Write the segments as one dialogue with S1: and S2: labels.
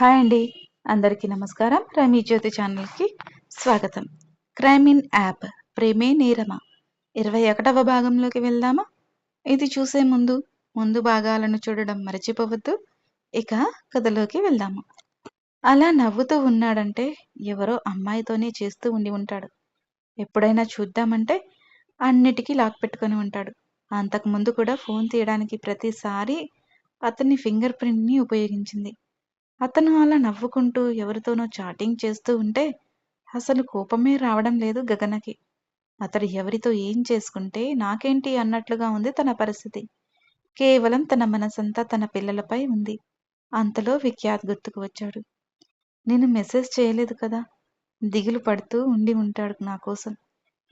S1: Hi అండి. అందరికీ నమస్కారం. రమీ జ్యోతి ఛానల్కి స్వాగతం. క్రైమ్ ఇన్ యాప్ ప్రేమే నేరమా. ఇరవై ఒకటవ భాగంలోకి వెళ్దామా? ఇది చూసే ముందు ముందు భాగాలను చూడడం మర్చిపోవద్దు. ఇక కథలోకి వెళ్దాము. అలా నవ్వుతూ ఉన్నాడంటే ఎవరో అమ్మాయితోనే చేస్తూ ఉండి ఉంటాడు. ఎప్పుడైనా చూద్దామంటే అన్నిటికీ లాక్ పెట్టుకొని ఉంటాడు. అంతకుముందు కూడా ఫోన్ తీయడానికి ప్రతిసారి అతని ఫింగర్ ప్రింట్ని ఉపయోగించింది. అతను అలా నవ్వుకుంటూ ఎవరితోనో చాటింగ్ చేస్తూ ఉంటే అసలు కోపమే రావడం లేదు గగనకి. అతడు ఎవరితో ఏం చేసుకుంటే నాకేంటి అన్నట్లుగా ఉంది తన పరిస్థితి. కేవలం తన మనసంతా తన పిల్లలపై ఉంది. అంతలో విఖ్యాత్ గుర్తుకు వచ్చాడు. నేను మెసేజ్ చేయలేదు కదా? దిగులు పడుతూ ఉండి ఉంటాడు నా కోసం.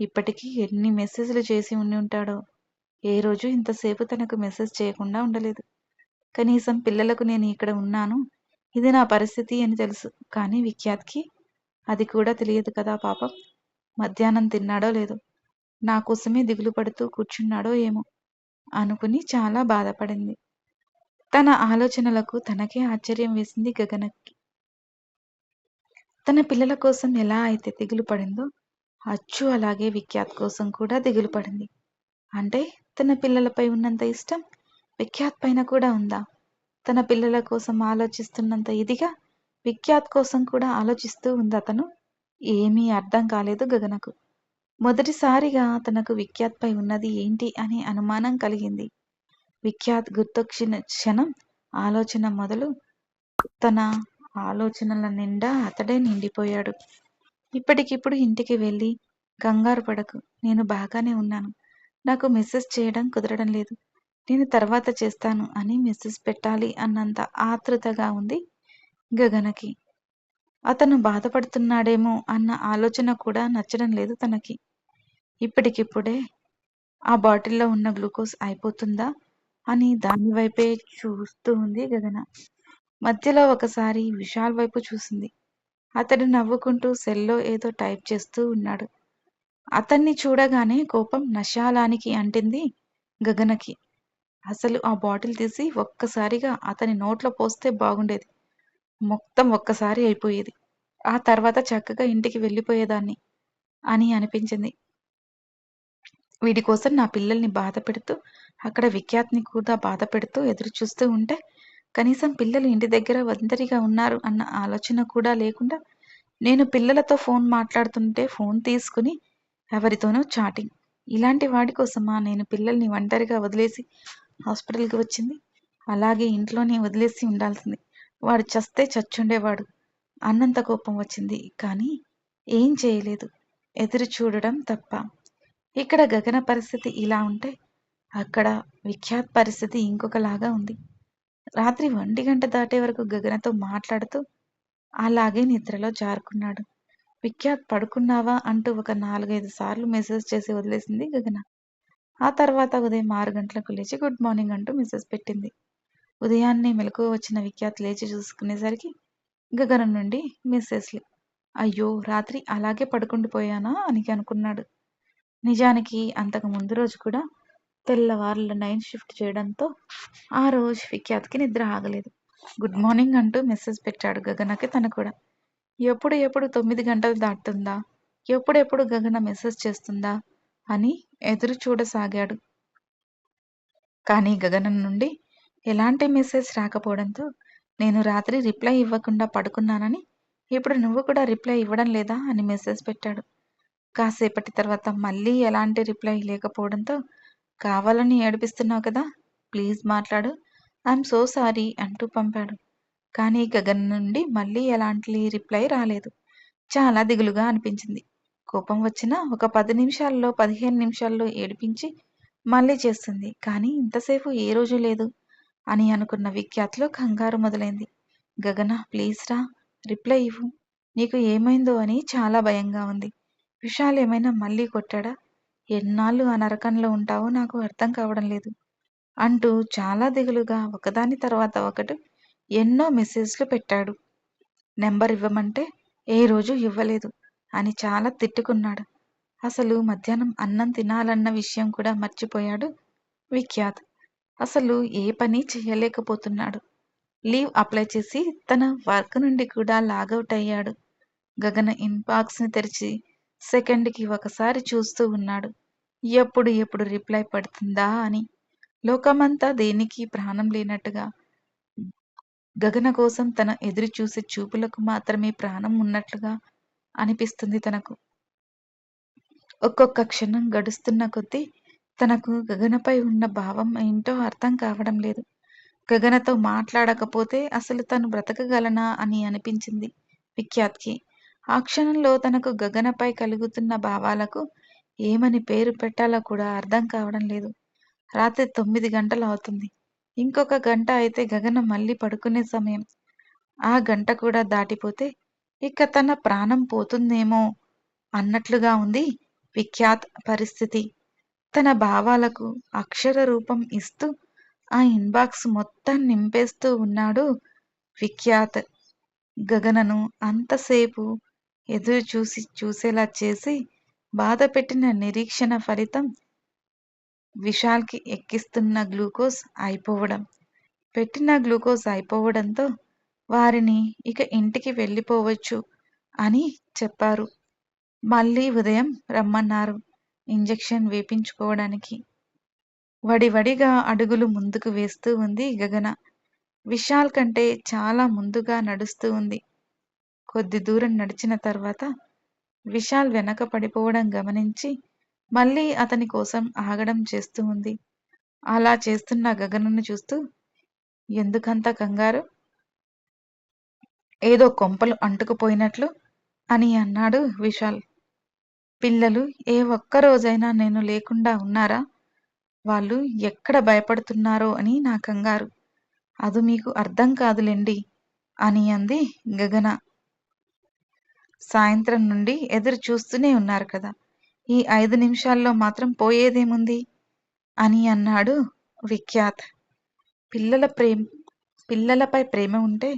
S1: ఇప్పటికీ ఎన్ని మెసేజ్లు చేసి ఉండి ఉంటాడో? ఏ రోజు ఇంతసేపు తనకు మెసేజ్ చేయకుండా ఉండలేదు. కనీసం పిల్లలకు నేను ఇక్కడ ఉన్నాను ఇది నా పరిస్థితి అని తెలుసు. కానీ విఖ్యాత్కి అది కూడా తెలియదు కదా పాపం. మధ్యాహ్నం తిన్నాడో లేదో? నా కోసమే దిగులు పడుతూ కూర్చున్నాడో ఏమో? అనుకుని చాలా బాధపడింది. తన ఆలోచనలకు తనకే ఆశ్చర్యం వేసింది గగనకి. తన పిల్లల కోసం ఎలా అయితే దిగులు పడిందో అచ్చు అలాగే విఖ్యాత్ కోసం కూడా దిగులు పడింది. అంటే తన పిల్లలపై ఉన్నంత ఇష్టం విఖ్యాత్ పైన కూడా ఉందా? తన పిల్లల కోసం ఆలోచిస్తున్నంత ఇదిగా విఖ్యాత్ కోసం కూడా ఆలోచిస్తూ ఉంది అతను. ఏమీ అర్థం కాలేదు గగనకు. మొదటిసారిగా తనకు విఖ్యాత్పై ఉన్నది ఏంటి అనే అనుమానం కలిగింది. విఖ్యాత్ గుర్తొచ్చిన క్షణం ఆలోచన మొదలు తన ఆలోచనల నిండా అతడే నిండిపోయాడు. ఇప్పటికిప్పుడు ఇంటికి వెళ్ళి కంగారు పడకు. నేను బాగానే ఉన్నాను. నాకు మెసేజ్ చేయడం కుదరడం లేదు. నేను తర్వాత చేస్తాను అని మెసేజ్ పెట్టాలి అన్నంత ఆతృతగా ఉంది గగనకి. అతను బాధపడుతున్నాడేమో అన్న ఆలోచన కూడా నచ్చడం లేదు తనకి. ఇప్పటికిప్పుడే ఆ బాటిల్లో ఉన్న గ్లూకోజ్ అయిపోతుందా అని దాని వైపే చూస్తూ ఉంది గగన. మధ్యలో ఒకసారి విశాల్ వైపు చూసింది. అతడు నవ్వుకుంటూ సెల్లో ఏదో టైప్ చేస్తూ ఉన్నాడు. అతన్ని చూడగానే కోపం నశాలానికి అంటింది గగనకి. అసలు ఆ బాటిల్ తీసి ఒక్కసారిగా అతని నోట్లో పోస్తే బాగుండేది. మొత్తం ఒక్కసారి అయిపోయేది. ఆ తర్వాత చక్కగా ఇంటికి వెళ్ళిపోయేదాన్ని అని అనిపించింది. వీడి కోసం నా పిల్లల్ని బాధ పెడుతూ అక్కడ విఖ్యాత్ని కూడా బాధ పెడుతూ ఎదురు చూస్తూ ఉంటే కనీసం పిల్లలు ఇంటి దగ్గర ఒంటరిగా ఉన్నారు అన్న ఆలోచన కూడా లేకుండా నేను పిల్లలతో ఫోన్ మాట్లాడుతుంటే ఫోన్ తీసుకుని ఎవరితోనో చాటింగ్. ఇలాంటి వాడి కోసమా నేను పిల్లల్ని ఒంటరిగా వదిలేసి హాస్పిటల్కి వచ్చింది. అలాగే ఇంట్లోనే వదిలేసి ఉండాల్సింది. వాడు చస్తే చచ్చుండేవాడు. అన్నంత కోపం వచ్చింది. కానీ ఏం చేయలేదు. ఎదురు చూడడం తప్ప. ఇక్కడ గగన పరిస్థితి ఇలా ఉంటే అక్కడ విఖ్యాత్ పరిస్థితి ఇంకొకలాగా ఉంది. రాత్రి ఒంటి గంట దాటే వరకు గగనతో మాట్లాడుతూ అలాగే నిద్రలో జారుకున్నాడు. విఖ్యాత్ పడుకున్నావా అంటూ ఒక నాలుగైదు సార్లు మెసేజ్ చేసి వదిలేసింది గగన. ఆ తర్వాత ఉదయం ఆరు గంటలకు లేచి గుడ్ మార్నింగ్ అంటూ మెసేజ్ పెట్టింది. ఉదయాన్నే మెలకు వచ్చిన విఖ్యాత్ లేచి చూసుకునేసరికి గగనం నుండి మిస్సెస్లీ అయ్యో రాత్రి అలాగే పడుకుండిపోయానా అని అనుకున్నాడు. నిజానికి అంతకు ముందు రోజు కూడా తెల్లవారుల నైన్ షిఫ్ట్ చేయడంతో ఆ రోజు విఖ్యాత్కి నిద్ర ఆగలేదు. గుడ్ మార్నింగ్ అంటూ మెసేజ్ పెట్టాడు గగనకి తను కూడా. ఎప్పుడు ఎప్పుడు తొమ్మిది గంటలు దాటుతుందా? ఎప్పుడెప్పుడు గగన మెసేజ్ చేస్తుందా? అని ఎదురు చూడసాగాడు. కానీ గగనం నుండి ఎలాంటి మెసేజ్ రాకపోవడంతో నేను రాత్రి రిప్లై ఇవ్వకుండా పడుకున్నానని ఇప్పుడు నువ్వు కూడా రిప్లై ఇవ్వడం లేదా అని మెసేజ్ పెట్టాడు. కాసేపటి తర్వాత మళ్ళీ ఎలాంటి రిప్లై లేకపోవడంతో కావాలని ఏడిపిస్తున్నావు కదా ప్లీజ్ మాట్లాడు ఐఎమ్ సో సారీ అంటూ పంపాడు. కానీ గగన్ నుండి మళ్ళీ ఎలాంటి రిప్లై రాలేదు. చాలా దిగులుగా అనిపించింది. కోపం వచ్చినా ఒక పది నిమిషాల్లో పదిహేను నిమిషాల్లో ఏడిపించి మళ్ళీ చేస్తుంది. కానీ ఇంతసేపు ఏ రోజు లేదు అని అనుకున్న విఖ్యాత్లో కంగారు మొదలైంది. గగన ప్లీజ్ రా రిప్లై ఇవ్వు. నీకు ఏమైందో అని చాలా భయంగా ఉంది. విశాల్ ఏమైనా మళ్ళీ కొట్టాడా? ఎన్నాళ్ళు ఆ నరకంలో ఉంటావో నాకు అర్థం కావడం లేదు అంటూ చాలా దిగులుగా ఒకదాని తర్వాత ఒకటి ఎన్నో మెసేజ్లు పెట్టాడు. నెంబర్ ఇవ్వమంటే ఏ రోజు ఇవ్వలేదు. అని చాలా తిట్టుకున్నాడు. అసలు మధ్యాహ్నం అన్నం తినాలన్న విషయం కూడా మర్చిపోయాడు విఖ్యాత్. అసలు ఏ పని చేయలేకపోతున్నాడు. లీవ్ అప్లై చేసి తన వర్క్ నుండి కూడా లాగౌట్ అయ్యాడు. గగన ఇన్బాక్స్ని తెరిచి సెకండ్కి ఒకసారి చూస్తూ ఉన్నాడు. ఎప్పుడు ఎప్పుడు రిప్లై పడుతుందా అని. లోకమంతా దేనికి ప్రాణం లేనట్టుగా. గగన కోసం తన ఎదురు చూసే చూపులకు మాత్రమే ప్రాణం ఉన్నట్లుగా అనిపిస్తుంది తనకు. ఒక్కొక్క క్షణం గడుస్తున్న కొద్దీ తనకు గగనపై ఉన్న భావం ఏంటో అర్థం కావడం లేదు. గగనతో మాట్లాడకపోతే అసలు తను బ్రతకగలనా అని అనిపించింది విఖ్యాత్కి. ఆ క్షణంలో తనకు గగనపై కలుగుతున్న భావాలకు ఏమని పేరు పెట్టాలో కూడా అర్థం కావడం లేదు. రాత్రి తొమ్మిది గంటలు అవుతుంది. ఇంకొక గంట అయితే గగన మళ్ళీ పడుకునే సమయం. ఆ గంట కూడా దాటిపోతే ఇక తన ప్రాణం పోతుందేమో అన్నట్లుగా ఉంది విఖ్యాత్ పరిస్థితి. తన భావాలకు అక్షర రూపం ఇస్తూ ఆ ఇన్బాక్స్ మొత్తం నింపేస్తూ ఉన్నాడు విఖ్యాత్. గగనను అంతసేపు ఎదురు చూసి చూసేలా చేసి బాధ పెట్టిన నిరీక్షణ ఫలితం విశాల్కి ఎక్కిస్తున్న గ్లూకోజ్ అయిపోవడం. పెట్టిన గ్లూకోజ్ అయిపోవడంతో వారిని ఇక ఇంటికి వెళ్ళిపోవచ్చు అని చెప్పారు. మళ్ళీ ఉదయం రమ్మన్నారు ఇంజెక్షన్ వేపించుకోవడానికి. వడివడిగా అడుగులు ముందుకు వేస్తూ ఉంది గగన. విశాల్ కంటే చాలా ముందుగా నడుస్తూ ఉంది. కొద్ది దూరం నడిచిన తర్వాత విశాల్ వెనక పడిపోవడం గమనించి మళ్ళీ అతని కోసం ఆగడం చేస్తూ ఉంది. అలా చేస్తున్న గగనను చూస్తూ ఎందుకంత కంగారు? ఏదో కొంపలు అంటుకుపోయినట్లు అని అన్నాడు విశాల్. పిల్లలు ఏ ఒక్క రోజైనా నేను లేకుండా ఉన్నారా? వాళ్ళు ఎక్కడ భయపడుతున్నారో అని నా కంగారు. అది మీకు అర్థం కాదులేండి అని అంది గగన. సాయంత్రం నుండి ఎదురు చూస్తూనే ఉన్నారు కదా. ఈ ఐదు నిమిషాల్లో మాత్రం పోయేదేముంది? అని అన్నాడు విఖ్యాత్. పిల్లల ప్రేమ పిల్లలపై ప్రేమ ఉంటే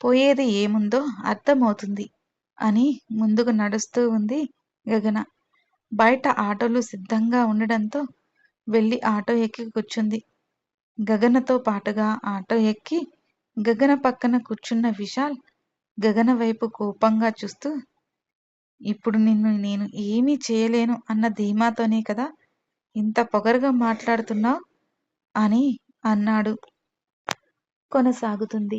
S1: పోయేది ఏముందో అర్థమవుతుంది అని ముందుకు నడుస్తూ ఉంది గగన. బయట ఆటోలు సిద్ధంగా ఉండడంతో వెళ్ళి ఆటో ఎక్కి కూర్చుంది. గగనతో పాటుగా ఆటో ఎక్కి గగన పక్కన కూర్చున్న విశాల్ గగన వైపు కోపంగా చూస్తూ ఇప్పుడు నిన్ను నేను ఏమీ చేయలేను అన్న ధీమాతోనే కదా ఇంత పొగరుగా మాట్లాడుతున్నావు? అని అన్నాడు. కొనసాగుతుంది.